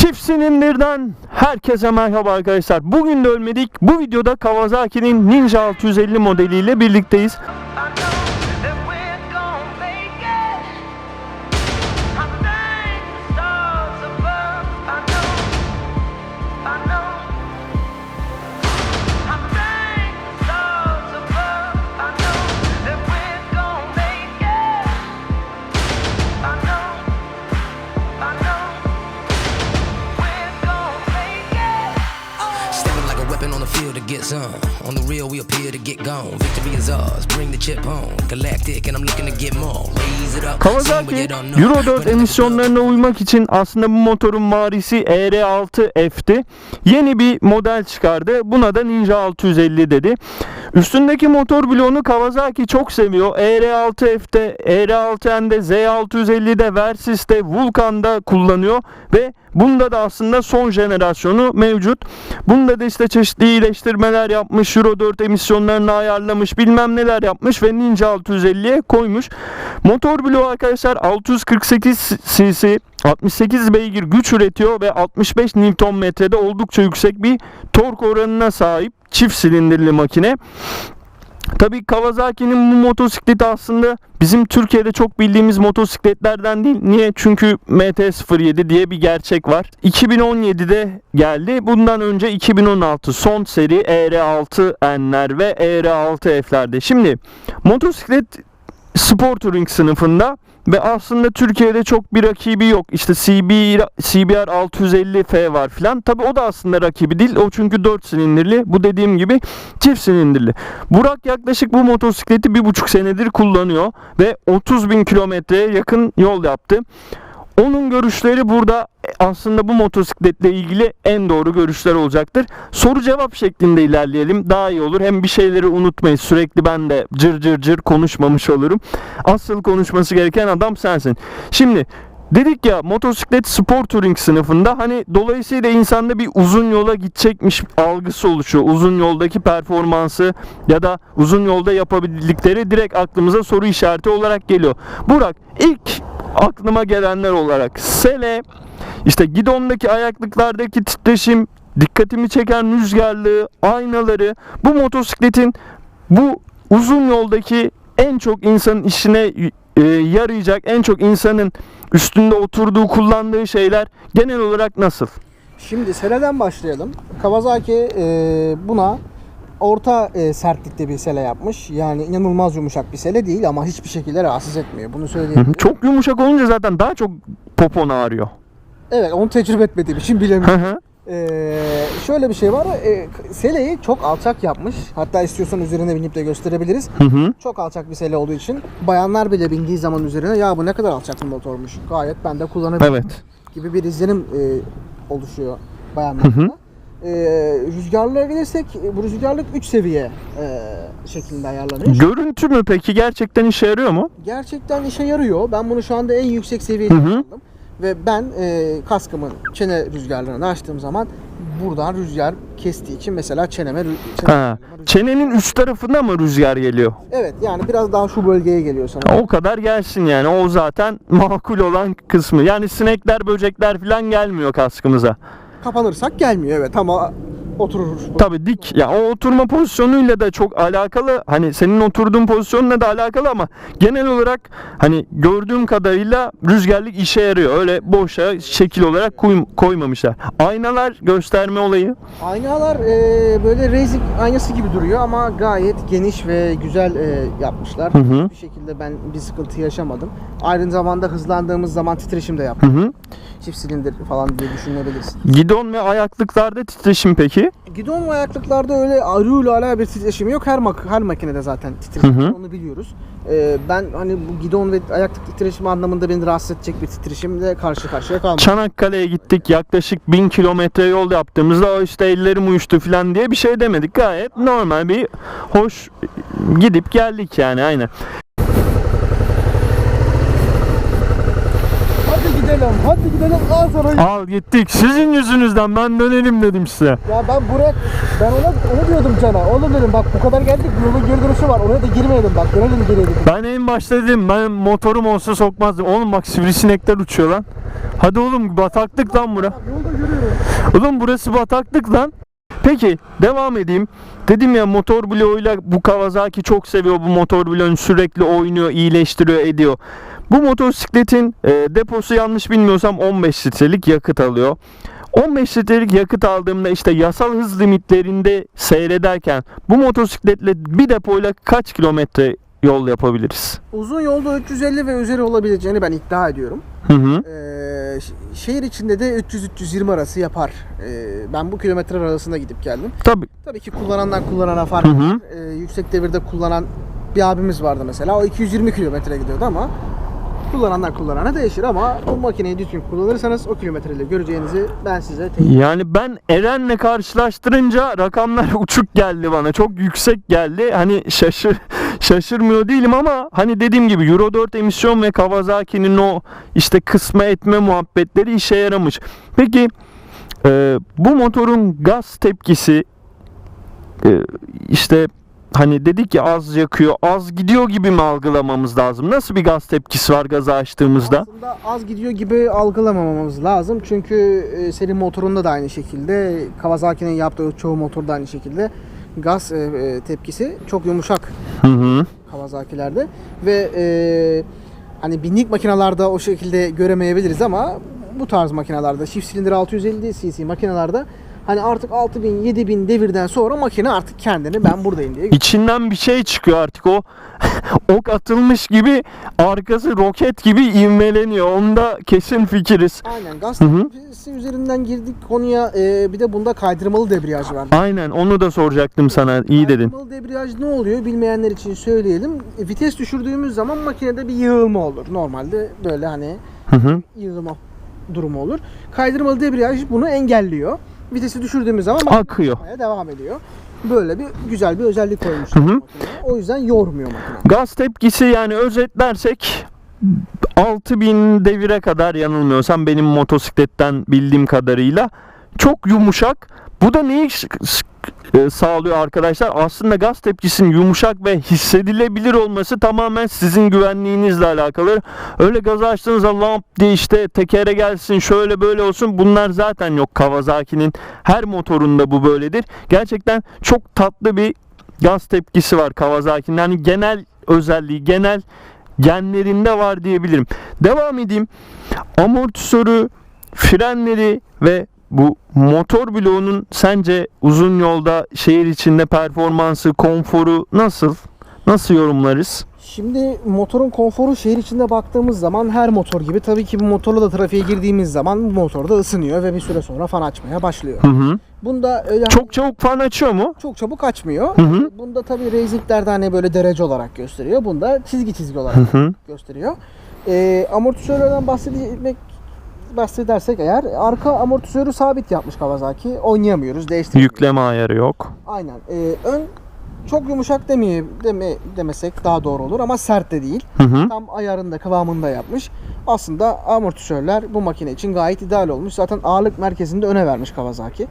Çift silindirden herkese merhaba arkadaşlar. Bugün de ölmedik. Bu videoda Kawasaki'nin Ninja 650 modeliyle birlikteyiz. Get some. On the real, we appear to get gone. Victory is ours. Bring the chip home. Galactic, and I'm looking to get more. Raise it up. Kawasaki. Euro But 4 I emisyonlarına uymak için aslında bu motorun varisi ER6F'ti. Yeni bir model çıkardı. Buna da Ninja 650 dedi. Üstündeki motor bloğunu Kawasaki çok seviyor. ER6F'te, ER6N'de, Z650'de, Versys'te, Vulcan'da kullanıyor ve bunda da aslında son jenerasyonu mevcut. Bunda da işte çeşitli iyileştirmeler yapmış, Euro 4 emisyonlarını ayarlamış, bilmem neler yapmış ve Ninja 650'ye koymuş. Motor bloğu arkadaşlar 648 cc 68 beygir güç üretiyor ve 65 Nm'de oldukça yüksek bir tork oranına sahip çift silindirli makine. Tabii Kawasaki'nin bu motosikleti aslında bizim Türkiye'de çok bildiğimiz motosikletlerden değil. Niye? Çünkü MT-07 diye bir gerçek var. 2017'de geldi. Bundan önce 2016 son seri ER6N'ler ve ER6F'lerde. Şimdi motosiklet spor touring sınıfında ve aslında Türkiye'de çok bir rakibi yok. İşte CBR, CBR 650F var filan. Tabi o da aslında rakibi değil. O çünkü 4 silindirli. Bu dediğim gibi çift silindirli. Burak yaklaşık bu motosikleti bir buçuk senedir kullanıyor ve 30 bin kilometreye yakın yol yaptı. Onun görüşleri burada aslında bu motosikletle ilgili en doğru görüşler olacaktır. Soru cevap şeklinde ilerleyelim. Daha iyi olur. Hem bir şeyleri unutmayız. Sürekli ben de cır cır cır konuşmamış olurum. Asıl konuşması gereken adam sensin. Şimdi Dedik ya motosiklet spor touring sınıfında hani dolayısıyla insanda bir uzun yola gidecekmiş algısı oluşuyor. Uzun yoldaki performansı ya da uzun yolda yapabildikleri direkt aklımıza soru işareti olarak geliyor. Burak ilk aklıma gelenler olarak sele işte gidondaki ayaklıklardaki titreşim dikkatimi çeken rüzgarlığı aynaları bu motosikletin bu uzun yoldaki en çok insanın işine e, yarayacak en çok insanın üstünde oturduğu kullandığı şeyler genel olarak nasıl? Şimdi seleden başlayalım. Kawasaki e, buna orta e, sertlikte bir sele yapmış. Yani inanılmaz yumuşak bir sele değil ama hiçbir şekilde rahatsız etmiyor. Bunu söyleyeyim. Çok yumuşak olunca zaten daha çok popon ağrıyor. evet onu tecrübe etmediğim için bilemiyorum. hı. E, şöyle bir şey var. E, seleyi çok alçak yapmış. Hatta istiyorsan üzerine binip de gösterebiliriz. Hı hı. Çok alçak bir sele olduğu için bayanlar bile bindiği zaman üzerine ya bu ne kadar alçak bir motormuş. Gayet ben de kullanabilirim Evet. gibi bir izlenim e, oluşuyor Hı hı. E, rüzgarlığa gelirsek e, bu rüzgarlık 3 seviye e, şeklinde ayarlanıyor. Görüntü mü peki gerçekten işe yarıyor mu? Gerçekten işe yarıyor. Ben bunu şu anda en yüksek seviyede kullandım. Ve ben e, kaskımın çene rüzgarlarını açtığım zaman buradan rüzgar kestiği için mesela çeneme, rü- çene Ha. rüzgar- Çenenin üst tarafında mı rüzgar geliyor? Evet yani biraz daha şu bölgeye geliyor sana. O kadar gelsin yani. O zaten makul olan kısmı. Yani sinekler, böcekler falan gelmiyor kaskımıza. Kapanırsak gelmiyor evet ama oturur. Tabii dik. Ya o oturma pozisyonuyla da çok alakalı. Hani senin oturduğun pozisyonla da alakalı ama genel olarak hani gördüğüm kadarıyla rüzgarlık işe yarıyor. Öyle boşa şekil olarak koy- koymamışlar. Aynalar gösterme olayı. Aynalar e, böyle racing aynası gibi duruyor ama gayet geniş ve güzel e, yapmışlar. Hı hı. Bir şekilde ben bir sıkıntı yaşamadım. Aynı zamanda hızlandığımız zaman titreşim de Hı yaptı. hı. Çift silindir falan diye düşünebilirsin. Gidon ve ayaklıklarda titreşim peki? Gidon ve ayaklıklarda öyle arıyla ala bir titreşim yok. Her mak her makinede zaten titreşim Hı hı. onu biliyoruz. E, ben hani bu gidon ve ayaklık titreşimi anlamında beni rahatsız edecek bir titreşimle karşı karşıya kalmadım. Çanakkale'ye gittik yaklaşık 1000 kilometre yol yaptığımızda "O işte ellerim uyuştu falan diye bir şey demedik. Gayet normal bir hoş gidip geldik yani aynen. Hadi gidelim, hadi gidelim. Al sana. Al gittik sizin yüzünüzden ben dönelim dedim size. Ya ben buraya, ben ona onu diyordum Can'a. Oğlum dedim bak bu kadar geldik yolun geri dönüşü var. Oraya da girmeyelim bak. Dönelim geri dedim. Ben en başta dedim ben motorum olsa sokmazdım. Oğlum bak sivrisinekler uçuyor lan. Hadi oğlum bataklık lan bura. Yolda görüyorum. Oğlum burası bataklık lan. Peki devam edeyim. Dedim ya motor bloğuyla bu Kawasaki çok seviyor bu motor bloğunu sürekli oynuyor, iyileştiriyor, ediyor. Bu motosikletin e, deposu yanlış bilmiyorsam 15 litrelik yakıt alıyor. 15 litrelik yakıt aldığımda işte yasal hız limitlerinde seyrederken bu motosikletle bir depoyla kaç kilometre yol yapabiliriz? Uzun yolda 350 ve üzeri olabileceğini ben iddia ediyorum. Hı hı. Ee, şehir içinde de 300-320 arası yapar. Ee, ben bu kilometreler arasında gidip geldim. Tabii. Tabii ki kullanandan kullanana fark var. Ee, yüksek devirde kullanan bir abimiz vardı mesela. O 220 kilometre gidiyordu ama kullanandan kullanana değişir ama bu makineyi düzgün kullanırsanız o kilometreyle göreceğinizi ben size teyit Yani ben Eren'le karşılaştırınca rakamlar uçuk geldi bana. Çok yüksek geldi. Hani şaşır şaşırmıyor değilim ama hani dediğim gibi Euro 4 emisyon ve Kawasaki'nin o işte kısma etme muhabbetleri işe yaramış. Peki e, bu motorun gaz tepkisi e, işte hani dedik ya az yakıyor, az gidiyor gibi mi algılamamız lazım? Nasıl bir gaz tepkisi var gazı açtığımızda? Aslında az gidiyor gibi algılamamamız lazım. Çünkü e, senin motorunda da aynı şekilde, Kawasaki'nin yaptığı çoğu motorda aynı şekilde gaz e, e, tepkisi çok yumuşak Hı hı. Kawasaki'lerde ve e, hani binlik makinalarda o şekilde göremeyebiliriz ama bu tarz makinalarda çift silindir 650 cc makinalarda hani artık 6000 7000 devirden sonra makine artık kendini ben buradayım diye İçinden bir şey çıkıyor artık o ok atılmış gibi arkası roket gibi ivmeleniyor. Onda kesin fikiriz. Aynen gaz tepkisi üzerinden girdik konuya e, bir de bunda kaydırmalı debriyaj var. Aynen onu da soracaktım sana. İyi dedin. Kaydırmalı debriyaj ne oluyor bilmeyenler için söyleyelim. E, Vites düşürdüğümüz zaman makinede bir yığılma olur. Normalde böyle hani Hı hı. yığılma durumu olur. Kaydırmalı debriyaj bunu engelliyor. Vitesi düşürdüğümüz zaman Akıyor. devam ediyor. Böyle bir güzel bir özellik koymuşlar Hı hı. makineye. O yüzden yormuyor makine. Gaz tepkisi yani özetlersek 6000 devire kadar yanılmıyorsam benim motosikletten bildiğim kadarıyla çok yumuşak. Bu da neyi e, sağlıyor arkadaşlar? Aslında gaz tepkisinin yumuşak ve hissedilebilir olması tamamen sizin güvenliğinizle alakalı. Öyle gazı açtığınızda lamp diye işte tekere gelsin şöyle böyle olsun bunlar zaten yok Kawasaki'nin her motorunda bu böyledir. Gerçekten çok tatlı bir gaz tepkisi var Kawasaki'nin. Yani genel özelliği, genel genlerinde var diyebilirim. Devam edeyim. Amortisörü, frenleri ve bu motor bloğunun sence uzun yolda şehir içinde performansı, konforu nasıl? Nasıl yorumlarız? Şimdi motorun konforu şehir içinde baktığımız zaman her motor gibi tabii ki bu motorla da trafiğe girdiğimiz zaman bu motor da ısınıyor ve bir süre sonra fan açmaya başlıyor. Hı hı. Bunda öyle Çok çabuk fan açıyor mu? çok çabuk açmıyor. Hı hı. Bunda tabii racinglerde hani böyle derece olarak gösteriyor. Bunda çizgi çizgi olarak Hı hı. gösteriyor. Ee, amortisörlerden bahsetmek bahsedersek eğer arka amortisörü sabit yapmış Kawasaki. Oynayamıyoruz, değiştiremiyoruz. Yükleme ayarı yok. Aynen. Ee, ön çok yumuşak demeye, deme, demesek daha doğru olur ama sert de değil. Hı hı. Tam ayarında, kıvamında yapmış. Aslında amortisörler bu makine için gayet ideal olmuş. Zaten ağırlık merkezinde öne vermiş Kawasaki.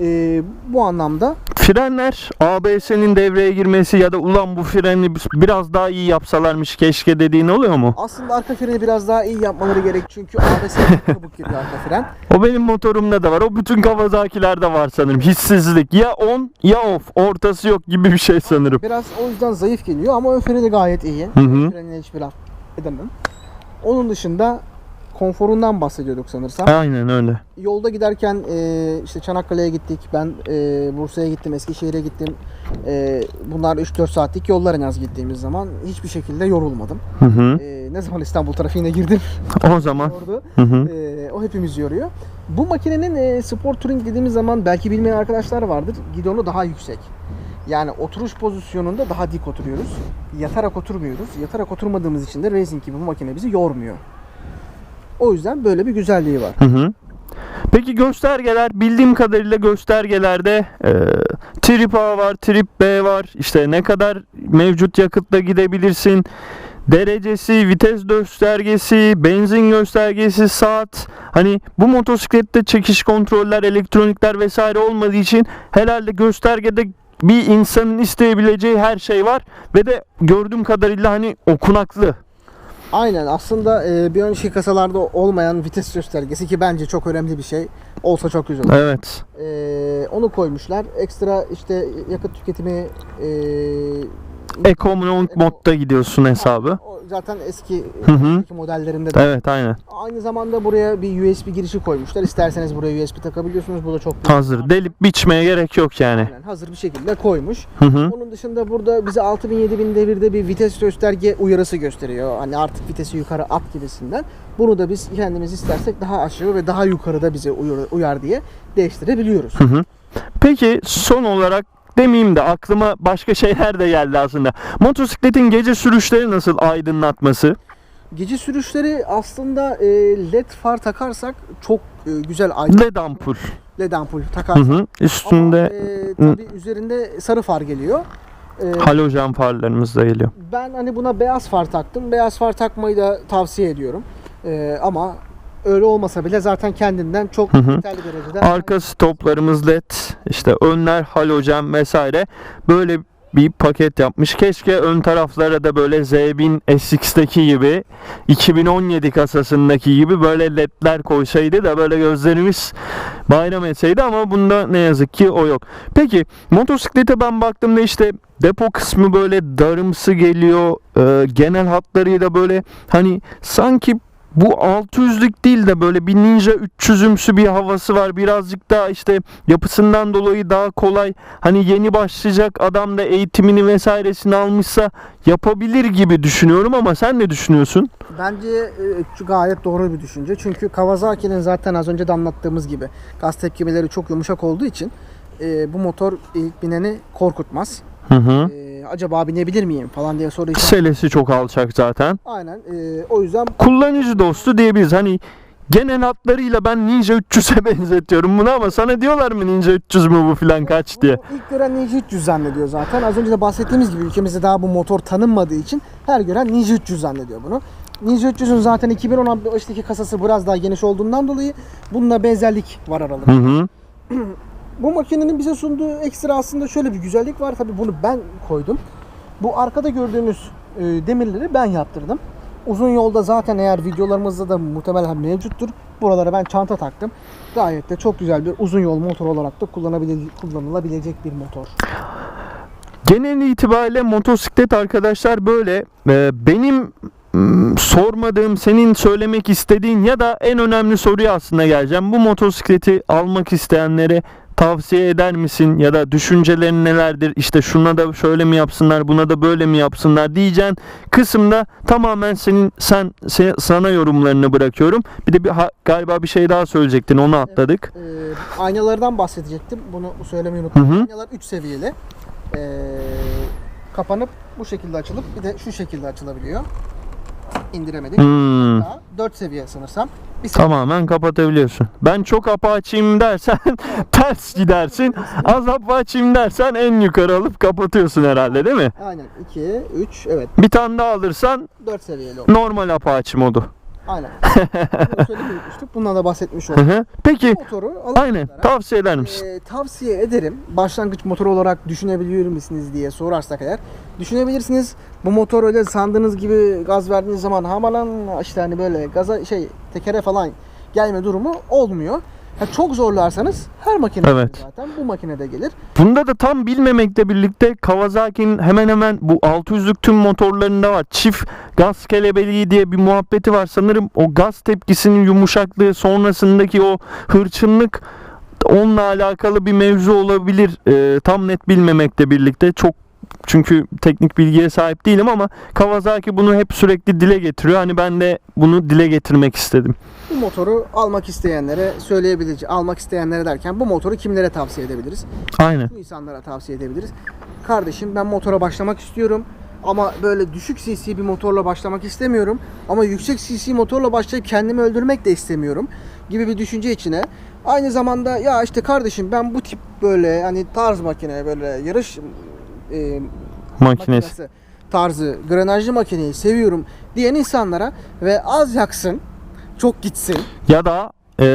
Ee, bu anlamda Frenler ABS'nin devreye girmesi ya da ulan bu freni biraz daha iyi yapsalarmış keşke dediğin oluyor mu? aslında arka freni biraz daha iyi yapmaları gerek. Çünkü ABS çok çabuk giriyor arka fren. O benim motorumda da var. O bütün Kawasaki'lerde var sanırım. Hissizlik. Ya on ya off. Ortası yok gibi bir şey sanırım. Biraz o yüzden zayıf geliyor ama ön freni gayet iyi. Hı hı. Frenine hiçbir laf edemem. Onun dışında konforundan bahsediyorduk sanırsam. Aynen öyle. Yolda giderken e, işte Çanakkale'ye gittik. Ben e, Bursa'ya gittim, Eskişehir'e gittim. E, bunlar 3-4 saatlik yollar en az gittiğimiz zaman hiçbir şekilde yorulmadım. Hı hı. E, ne zaman İstanbul trafiğine girdim O zaman. yordu. Hı hı. E, o hepimiz yoruyor. Bu makinenin e, sport touring dediğimiz zaman belki bilmeyen arkadaşlar vardır. Gidonu daha yüksek. Yani oturuş pozisyonunda daha dik oturuyoruz. Yatarak oturmuyoruz. Yatarak oturmadığımız için de racing gibi bu makine bizi yormuyor. O yüzden böyle bir güzelliği var. Hı hı. Peki göstergeler bildiğim kadarıyla göstergelerde e, trip A var, trip B var. İşte ne kadar mevcut yakıtla gidebilirsin. Derecesi, vites göstergesi, benzin göstergesi, saat. Hani bu motosiklette çekiş kontroller, elektronikler vesaire olmadığı için herhalde göstergede bir insanın isteyebileceği her şey var ve de gördüğüm kadarıyla hani okunaklı. Aynen aslında e, bir önceki kasalarda olmayan vites göstergesi ki bence çok önemli bir şey. Olsa çok güzel olur. Evet. E, onu koymuşlar. Ekstra işte yakıt tüketimi e, Ekonomik modda gidiyorsun hesabı. o zaten eski, Hı hı. eski modellerinde de. Evet aynen. Aynı zamanda buraya bir USB girişi koymuşlar. İsterseniz buraya USB takabiliyorsunuz. Bu da çok büyük. Hazır. Delip biçmeye gerek yok yani. Aynen, hazır bir şekilde koymuş. Hı hı. Onun dışında burada bize 6000-7000 devirde bir vites gösterge uyarısı gösteriyor. Hani artık vitesi yukarı at gibisinden. Bunu da biz kendimiz istersek daha aşağı ve daha yukarıda bize uyar, uyar diye değiştirebiliyoruz. Hı hı. Peki son olarak demeyeyim de aklıma başka şeyler de geldi aslında. Motosikletin gece sürüşleri nasıl aydınlatması? Gece sürüşleri aslında e, led far takarsak çok e, güzel aydın LED ampul. led ampul Hı takarsak. hı. Üstünde Ama, e, tabii üzerinde sarı far geliyor. E, halojen farlarımız da geliyor. ben hani buna beyaz far taktım. Beyaz far takmayı da tavsiye ediyorum. E, ama öyle olmasa bile zaten kendinden çok hı. yeterli derecede. Arka stoplarımız LED, işte önler halojen vesaire böyle bir paket yapmış. Keşke ön taraflara da böyle Z1000 SX'teki gibi 2017 kasasındaki gibi böyle ledler koysaydı da böyle gözlerimiz bayram etseydi ama bunda ne yazık ki o yok. Peki motosiklete ben baktığımda işte depo kısmı böyle darımsı geliyor. Ee, genel hatlarıyla böyle hani sanki bu 600'lük değil de böyle bir Ninja 300'ümsü bir havası var. Birazcık daha işte yapısından dolayı daha kolay. Hani yeni başlayacak adam da eğitimini vesairesini almışsa yapabilir gibi düşünüyorum ama sen ne düşünüyorsun? Bence e, gayet doğru bir düşünce. Çünkü Kawasaki'nin zaten az önce de anlattığımız gibi gaz tepkimeleri çok yumuşak olduğu için e, bu motor ilk bineni korkutmaz. Hı hı. E, acaba binebilir miyim falan diye soru işareti. Selesi çok alçak zaten. Aynen. e, o yüzden Kullanıcı dostu diyebiliriz. Hani genel hatlarıyla ben Ninja 300'e benzetiyorum bunu ama sana diyorlar mı Ninja 300 mü bu filan kaç diye. bunu ilk gören Ninja 300 zannediyor zaten. Az önce de bahsettiğimiz gibi ülkemizde daha bu motor tanınmadığı için her gören Ninja 300 zannediyor bunu. Ninja 300'ün zaten 2015'teki kasası biraz daha geniş olduğundan dolayı bununla benzerlik var aralarında. Hı hı. Bu makinenin bize sunduğu ekstra aslında şöyle bir güzellik var. Tabii bunu ben koydum. Bu arkada gördüğünüz e, demirleri ben yaptırdım. Uzun yolda zaten eğer videolarımızda da muhtemelen mevcuttur. Buralara ben çanta taktım. Gayet de çok güzel bir uzun yol motor olarak da kullanılabilecek bir motor. Genel itibariyle motosiklet arkadaşlar böyle Ee, benim sormadığım senin söylemek istediğin ya da en önemli soruya aslında geleceğim. Bu motosikleti almak isteyenlere tavsiye eder misin ya da düşüncelerin nelerdir? İşte şuna da şöyle mi yapsınlar, buna da böyle mi yapsınlar diyeceğin kısımda tamamen senin sen se- sana yorumlarını bırakıyorum. Bir de bir ha- galiba bir şey daha söyleyecektin. Onu atladık. Ee, aynalardan bahsedecektim. Bunu söylemeyi unuttum. Hı hı. Aynalar 3 seviyeli. Ee, kapanıp bu şekilde açılıp bir de şu şekilde açılabiliyor. İndiremedik. Hmm. 4 seviye sanırsam. Bir seviye Tamamen kapatabiliyorsun. Ben çok apa açayım dersen ters gidersin. Az apa açayım dersen en yukarı alıp kapatıyorsun herhalde değil mi? Aynen 2, 3, evet Bir tane daha alırsan 4 seviyeli oldu. normal apa aç modu. Aynen. Bunu söylemeyi unutmuştuk. Bundan da bahsetmiş Hı olduk. hı. Peki Motoru aynen tavsiye eder misin? e, tavsiye ederim. Başlangıç motoru olarak düşünebiliyor musunuz diye sorarsak eğer. Düşünebilirsiniz. Bu motor öyle sandığınız gibi gaz verdiğiniz zaman hamalan işte hani böyle gaza şey tekere falan gelme durumu olmuyor. Ha, çok zorlarsanız her makine Evet. zaten bu makinede gelir. Bunda da tam bilmemekle birlikte Kawasaki'nin hemen hemen bu 600'lük tüm motorlarında var. Çift gaz kelebeliği diye bir muhabbeti var. Sanırım o gaz tepkisinin yumuşaklığı sonrasındaki o hırçınlık onunla alakalı bir mevzu olabilir. Ee, tam net bilmemekle birlikte çok çünkü teknik bilgiye sahip değilim ama Kawasaki bunu hep sürekli dile getiriyor. Hani ben de bunu dile getirmek istedim. Bu motoru almak isteyenlere söyleyebiliriz. Almak isteyenlere derken bu motoru kimlere tavsiye edebiliriz? Aynen. Bu insanlara tavsiye edebiliriz. Kardeşim ben motora başlamak istiyorum. Ama böyle düşük cc bir motorla başlamak istemiyorum. Ama yüksek cc motorla başlayıp kendimi öldürmek de istemiyorum. Gibi bir düşünce içine. Aynı zamanda ya işte kardeşim ben bu tip böyle hani tarz makine böyle yarış e, Makinesi. makinesi tarzı granajlı makineyi seviyorum diyen insanlara ve az yaksın çok gitsin. Ya da e,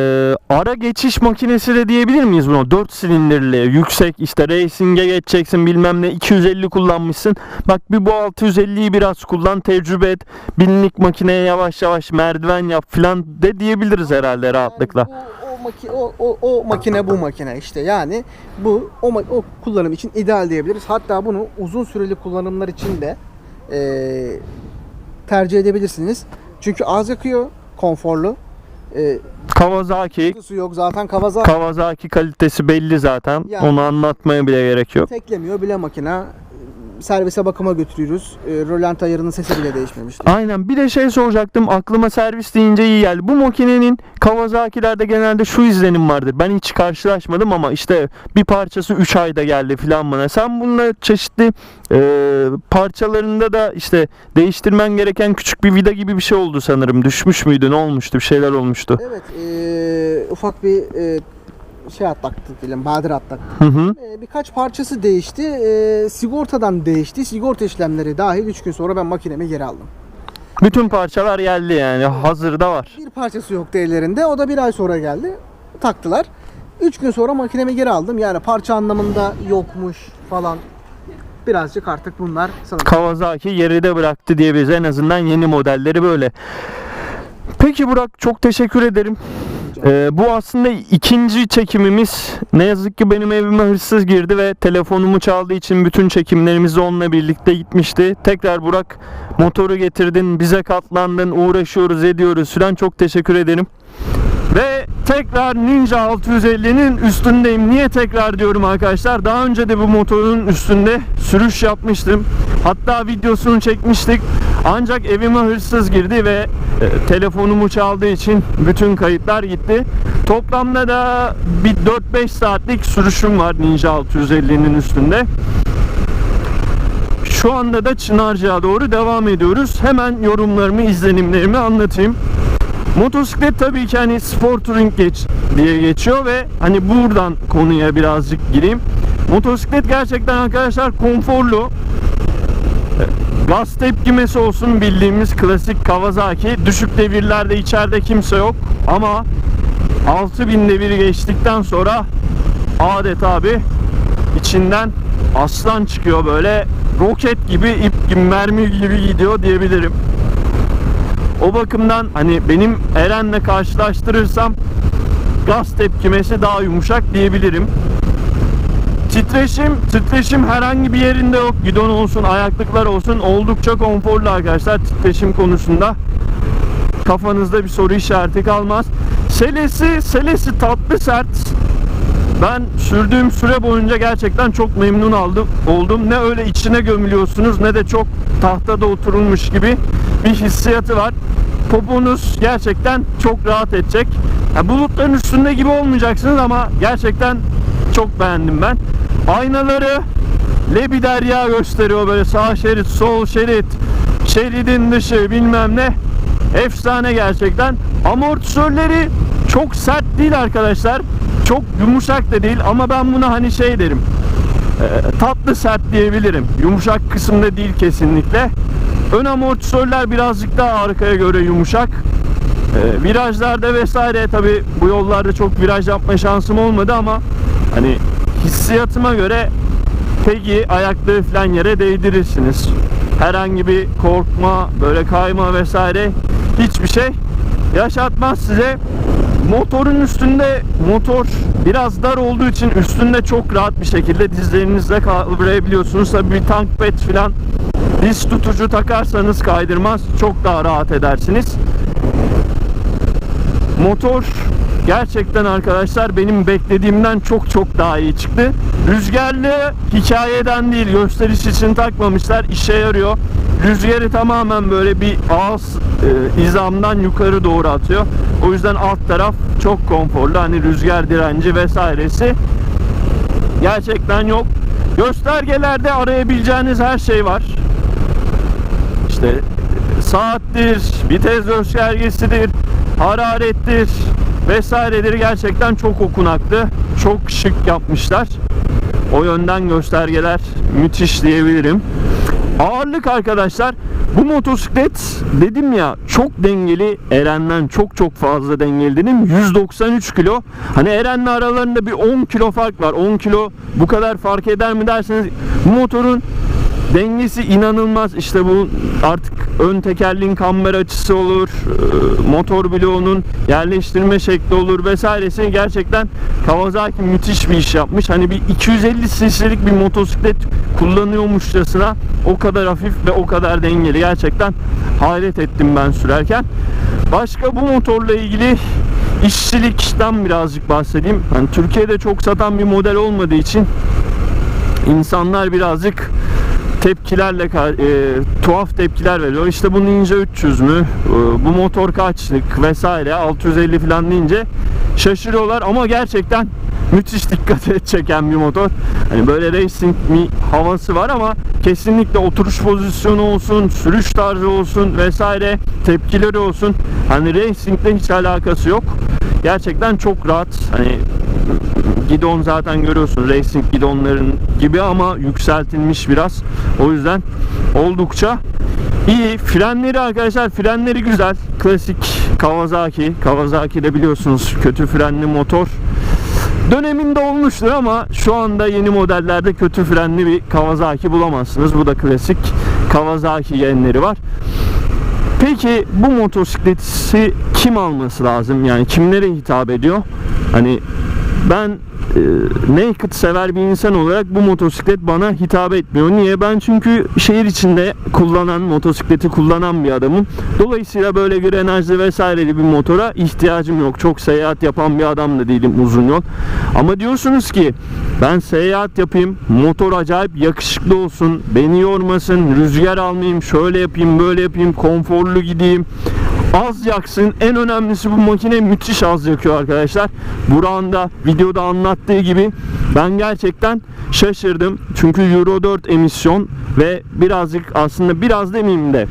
ara geçiş makinesi de diyebilir miyiz buna? 4 silindirli, yüksek işte racing'e geçeceksin bilmem ne 250 kullanmışsın. Bak bir bu 650'yi biraz kullan tecrübe et. Binlik makineye yavaş yavaş merdiven yap falan de diyebiliriz herhalde rahatlıkla. Yani bu, o, maki, o, o, o makine bu makine işte yani bu o, o kullanım için ideal diyebiliriz. Hatta bunu uzun süreli kullanımlar için de eee, tercih edebilirsiniz. Çünkü az yakıyor, konforlu. Eee Kawasaki su yok zaten Kawasaki Kawasaki kalitesi belli zaten. Yani- Onu anlatmaya bile gerek yok. teklemiyor bile makine. Servise bakıma götürüyoruz. Eee rölant ayarının sesi bile değişmemiştir. Aynen bir de şey soracaktım aklıma servis deyince iyi geldi. Bu makinenin Kawasaki'lerde genelde şu izlenim vardır. Ben hiç karşılaşmadım ama işte bir parçası 3 ayda geldi filan bana. Sen bununla çeşitli e, parçalarında da işte değiştirmen gereken küçük bir vida gibi bir şey oldu sanırım. Düşmüş müydü ne olmuştu bir şeyler olmuştu. Evet eee, ufak bir eee, şey atlattık diyelim badir atlattık. Hı hı. Ee, birkaç parçası değişti. Ee, sigortadan değişti. Sigorta işlemleri dahil 3 gün sonra ben makinemi geri aldım. Bütün parçalar geldi yani hazırda var. Bir parçası yoktu ellerinde. O da bir ay sonra geldi. Taktılar. 3 gün sonra makinemi geri aldım. Yani parça anlamında yokmuş falan. Birazcık artık bunlar sanırım. Kawasaki geride bıraktı diyebiliriz. En azından yeni modelleri böyle. Peki Burak çok teşekkür ederim. Ee, bu aslında ikinci çekimimiz. Ne yazık ki benim evime hırsız girdi ve telefonumu çaldığı için bütün çekimlerimiz onunla birlikte gitmişti. Tekrar Burak motoru getirdin, bize katlandın, uğraşıyoruz, ediyoruz falan çok teşekkür ederim. Ve tekrar Ninja 650'nin üstündeyim. Niye tekrar diyorum arkadaşlar? Daha önce de bu motorun üstünde sürüş yapmıştım. Hatta videosunu çekmiştik. Ancak evime hırsız girdi ve e, telefonumu çaldığı için bütün kayıtlar gitti. Toplamda da bir 4-5 saatlik sürüşüm var Ninja 650'nin üstünde. Şu anda da Çınarcık'a doğru devam ediyoruz. Hemen yorumlarımı, izlenimlerimi anlatayım. Motosiklet tabii ki hani spor touring geç diye geçiyor ve hani buradan konuya birazcık gireyim. Motosiklet gerçekten arkadaşlar konforlu. Gaz tepkimesi olsun bildiğimiz klasik Kawasaki. Düşük devirlerde içeride kimse yok ama 6000 devir geçtikten sonra adet abi içinden aslan çıkıyor böyle roket gibi ip gibi mermi gibi gidiyor diyebilirim. O bakımdan hani benim Eren'le karşılaştırırsam gaz tepkimesi daha yumuşak diyebilirim. Titreşim, titreşim herhangi bir yerinde yok. Gidon olsun, ayaklıklar olsun oldukça konforlu arkadaşlar titreşim konusunda. Kafanızda bir soru işareti kalmaz. Selesi, selesi tatlı sert. Ben sürdüğüm süre boyunca gerçekten çok memnun aldım, oldum. Ne öyle içine gömülüyorsunuz ne de çok tahtada oturulmuş gibi bir hissiyatı var. Poponuz gerçekten çok rahat edecek. Ya bulutların üstünde gibi olmayacaksınız ama gerçekten çok beğendim ben. Aynaları lebi derya gösteriyor böyle sağ şerit, sol şerit, şeridin dışı bilmem ne. Efsane gerçekten. Amortisörleri çok sert değil arkadaşlar. Çok yumuşak da değil ama ben buna hani şey derim. e, tatlı sert diyebilirim. Yumuşak kısımda değil kesinlikle. Ön amortisörler birazcık daha arkaya göre yumuşak. E, virajlarda vesaire tabi bu yollarda çok viraj yapma şansım olmadı ama hani hissiyatıma göre peki ayakları falan yere değdirirsiniz. Herhangi bir korkma, böyle kayma vesaire hiçbir şey yaşatmaz size. Motorun üstünde motor biraz dar olduğu için üstünde çok rahat bir şekilde dizlerinizle kavrayabiliyorsunuz. Tabii bir tank pet falan diz tutucu takarsanız kaydırmaz. Çok daha rahat edersiniz. Motor gerçekten arkadaşlar benim beklediğimden çok çok daha iyi çıktı. Rüzgarlı hikayeden değil gösteriş için takmamışlar işe yarıyor. Rüzgarı tamamen böyle bir ağız e, izamdan yukarı doğru atıyor. O yüzden alt taraf çok konforlu. Hani rüzgar direnci vesairesi gerçekten yok. Göstergelerde arayabileceğiniz her şey var. İşte saattir, vites göstergesidir, hararettir vesairedir gerçekten çok okunaklı. Çok şık yapmışlar. O yönden göstergeler müthiş diyebilirim. Ağırlık arkadaşlar Bu motosiklet dedim ya çok dengeli. Eren'den çok çok fazla dengeli dedim. 193 kilo. Hani Eren'le aralarında bir 10 kilo fark var. 10 kilo bu kadar fark eder mi derseniz bu motorun dengesi inanılmaz. İşte bu artık ön tekerleğin kamber açısı olur, e, motor bloğunun yerleştirme şekli olur vesairesi gerçekten Kawasaki müthiş bir iş yapmış. Hani bir 250 cc'lik bir motosiklet kullanıyormuşçasına o kadar hafif ve o kadar dengeli. Gerçekten hayret ettim ben sürerken. Başka bu motorla ilgili işçilikten birazcık bahsedeyim. Hani Türkiye'de çok satan bir model olmadığı için insanlar birazcık tepkilerle e, tuhaf tepkiler veriyor. İşte bu Ninja 300 mü? E, bu motor kaçlık vesaire 650 falan deyince şaşırıyorlar ama gerçekten müthiş dikkat çeken bir motor. Hani böyle racing mi havası var ama kesinlikle oturuş pozisyonu olsun, sürüş tarzı olsun vesaire tepkileri olsun. Hani racingle hiç alakası yok. Gerçekten çok rahat. Hani gidon zaten görüyorsun racing gidonların gibi ama yükseltilmiş biraz. O yüzden oldukça iyi. Frenleri arkadaşlar frenleri güzel. Klasik Kawasaki. Kawasaki de biliyorsunuz kötü frenli motor. Döneminde olmuştur ama şu anda yeni modellerde kötü frenli bir Kawasaki bulamazsınız. Bu da klasik Kawasaki genleri var. Peki bu motosikleti kim alması lazım? Yani kimlere hitap ediyor? Hani ben naked sever bir insan olarak bu motosiklet bana hitap etmiyor. Niye? Ben çünkü şehir içinde kullanan, motosikleti kullanan bir adamım. Dolayısıyla böyle grenajlı vesaireli bir motora ihtiyacım yok. Çok seyahat yapan bir adam da değilim uzun yol. Ama diyorsunuz ki ben seyahat yapayım, motor acayip yakışıklı olsun, beni yormasın, rüzgar almayayım, şöyle yapayım, böyle yapayım, konforlu gideyim az yaksın. En önemlisi bu makine müthiş az yakıyor arkadaşlar. Burak'ın da videoda anlattığı gibi ben gerçekten şaşırdım. Çünkü Euro 4 emisyon ve birazcık aslında biraz demeyeyim de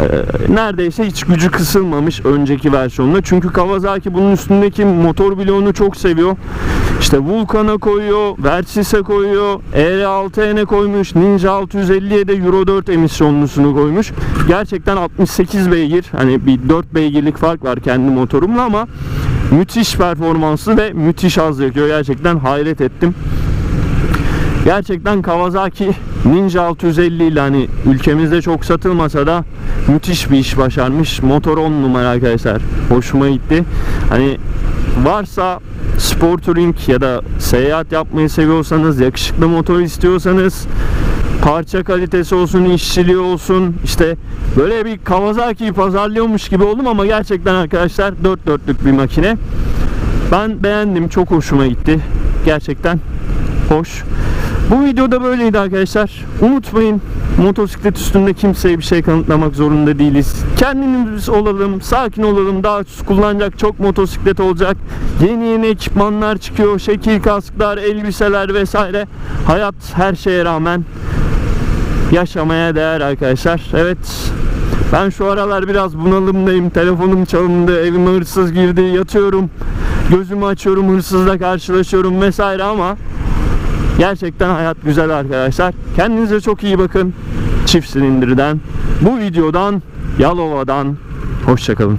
e, neredeyse hiç gücü kısılmamış önceki versiyonda. Çünkü Kawasaki bunun üstündeki motor bloğunu çok seviyor. İşte Vulcan'a koyuyor, Versys'e koyuyor, ER6N'e koymuş, Ninja 650'ye de Euro 4 emisyonlusunu koymuş. Gerçekten 68 beygir, hani bir 4 beygirlik fark var kendi motorumla ama müthiş performanslı ve müthiş az yakıyor. Gerçekten hayret ettim. Gerçekten Kawasaki Ninja 650 ile hani ülkemizde çok satılmasa da müthiş bir iş başarmış. Motor 10 numara arkadaşlar. Hoşuma gitti. Hani varsa spor touring ya da seyahat yapmayı seviyorsanız, yakışıklı motor istiyorsanız parça kalitesi olsun, işçiliği olsun işte böyle bir Kawasaki'yi pazarlıyormuş gibi oldum ama gerçekten arkadaşlar dört dörtlük bir makine. Ben beğendim, çok hoşuma gitti. Gerçekten hoş. Bu videoda böyleydi arkadaşlar. Unutmayın motosiklet üstünde kimseye bir şey kanıtlamak zorunda değiliz. Kendimiz olalım, sakin olalım. Daha kullanacak çok motosiklet olacak. Yeni yeni ekipmanlar çıkıyor. Şekil kasklar, elbiseler vesaire. Hayat her şeye rağmen yaşamaya değer arkadaşlar. Evet. Ben şu aralar biraz bunalımdayım. Telefonum çalındı, evime hırsız girdi, yatıyorum. Gözümü açıyorum, hırsızla karşılaşıyorum vesaire ama Gerçekten hayat güzel arkadaşlar. Kendinize çok iyi bakın. Çift silindirden, bu videodan, Yalova'dan hoşçakalın.